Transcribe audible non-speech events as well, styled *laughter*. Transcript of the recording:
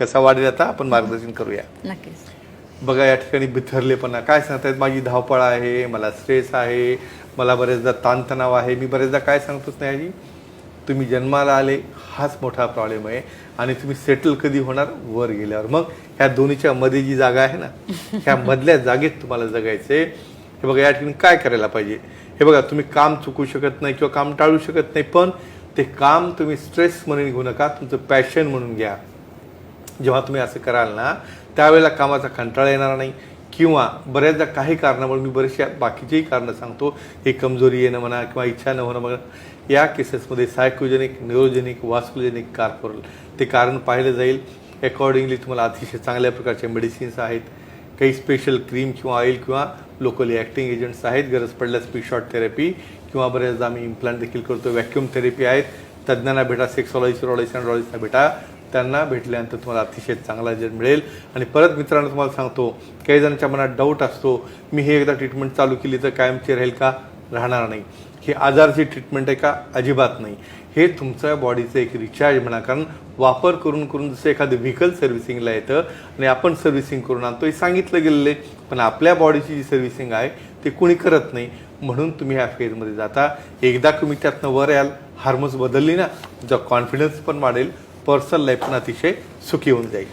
कसा वाढेल आता आपण मार्गदर्शन करूया. नक्कीच. बघा या ठिकाणी बिथरलेपणा. काय सांगतायत? माझी धावपळ आहे मला स्ट्रेस आहे मला बरेचदा ताणतणाव आहे. मी बरेचदा काय सांगतोच नाही आजी? तुम्ही जन्माला आले हाच मोठा प्रॉब्लेम आहे. आणि तुम्ही सेटल कधी होणार? वर गेल्यावर. मग ह्या दोन्हीच्या मध्ये जी जागा आहे ना ह्या *laughs* मधल्या जागेत तुम्हाला जगायचे हे बघा या ठिकाणी काय करायला पाहिजे? हे बघा तुम्ही काम चुकू शकत नाही किंवा काम टाळू शकत नाही पण ते काम तुम्ही स्ट्रेस म्हणून घेऊ नका. तुमचं पॅशन म्हणून घ्या. जेव्हा तुम्ही असं कराल ना त्यावेळेला कामाचा कंटाळा येणार नाही. किंवा बऱ्याचदा काही कारणामुळे मी बरेचशा बाकीचेही कारणं सांगतो. हे कमजोरी येणं म्हणा किंवा इच्छा न होणं म्हणा या केसेसमध्ये सायकोजेनिक न्यूरोजेनिक वास्कुलोजेनिक कार ते कारण पाहिलं जाईल. अकॉर्डिंगली तुम्हाला अतिशय चांगल्या प्रकारचे मेडिसिन्स आहेत. काही स्पेशल क्रीम किंवा ऑइल किंवा लोकली ॲक्टिंग एजंट्स आहेत. गरज पडल्यास पी शॉर्ट थेरपी किंवा बऱ्याचदा आम्ही इम्प्लांट देखील करतो. व्हॅक्युम थेरपी आहेत. तज्ज्ञांना भेटा सेक्सॉलॉजी सिरोलॉजी अँड्रॉलॉजीना भेटा. त्यांना भेटल्यानंतर तुम्हाला अतिशय चांगला रिझल्ट मिळेल. आणि परत मित्रांनो तुम्हाला सांगतो काही जणांच्या मनात डाऊट असतो मी हे एकदा ट्रीटमेंट चालू केली तर कायमची राहील का? राहणार नाही. हे आजारची ट्रीटमेंट आहे का? अजिबात नाही. हे तुमच्या बॉडीचं एक रिचार्ज म्हणा कारण वापर करून करून जसं एखादं व्हेकल सर्व्हिसिंगला येतं आणि आपण सर्व्हिसिंग करून आणतो हे सांगितलं गेलेलं आहे. पण आपल्या बॉडीची जी सर्व्हिसिंग आहे ते कुणी करत नाही. म्हणून तुम्ही ह्या फेजमध्ये जाता. एकदा तुम्ही त्यातनं वर याल हार्मोन्स बदलली ना तुमचा कॉन्फिडन्स पण वाढेल. पर्सनल लाईफ पण अतिशय सुखी होऊन जाईल.